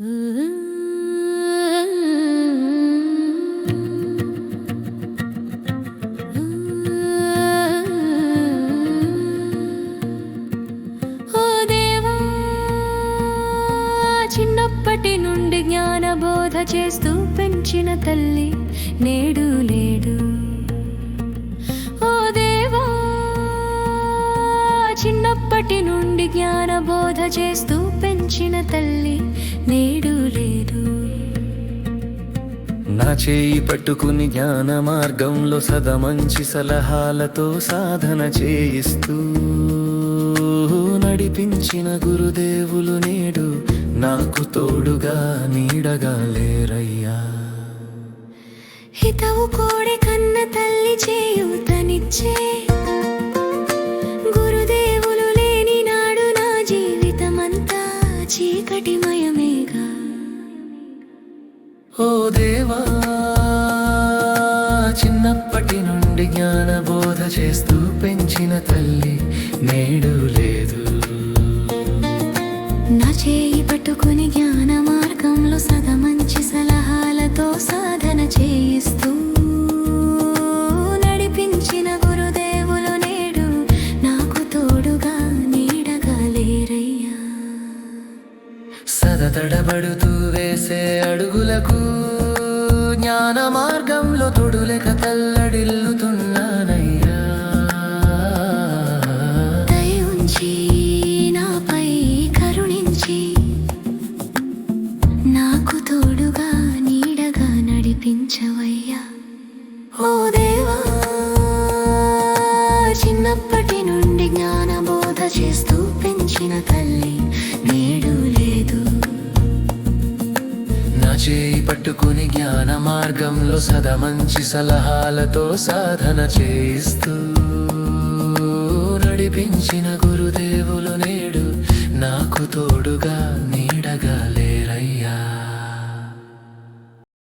చిన్నప్పటి నుండి జ్ఞానబోధ చేస్తూ పెంచిన తల్లి నేడు లేడు. చిన్నప్పటి నుండి జ్ఞానబోధ చేస్తూ పెంచిన తల్లి నేడు లేదు. నా చేయి పట్టుకుని జ్ఞాన మార్గంలో సదా మంచి సలహాలతో సాధన చేయిస్తూ నడిపించిన గురుదేవులు నేడు నాకు తోడుగా నీడగా లేరయ్యా. హితవు కోడి కన్న తల్లి చేయూతనిచ్చే ఓ దేవా చిన్నప్పటి నుండి జ్ఞాన బోధ చేస్తూ పెంచిన తల్లి నేడు లేదు. నా చేయి పట్టుకుని జ్ఞాన మార్గంలో సగం తడబడుతూ వేసే అడుగులకు జ్ఞాన మార్గంలో తొడులెక తల్లడిల్లుతున్నానయ్యా. దయుంచి నాపై కరుణించి నాకు తోడుగా నీడగా నడిపించవయ్యా. ఓ దేవా చిన్నప్పటి నుండి జ్ఞానబోధ చేస్తూ పెంచిన తల్లి నేడు చేయి పట్టుకుని జ్ఞాన మార్గంలో సదా మంచి సలహాలతో సాధన చేస్తూ నడిపించిన గురుదేవులు నేడు నాకు తోడుగా నీడగా లేరయ్యా.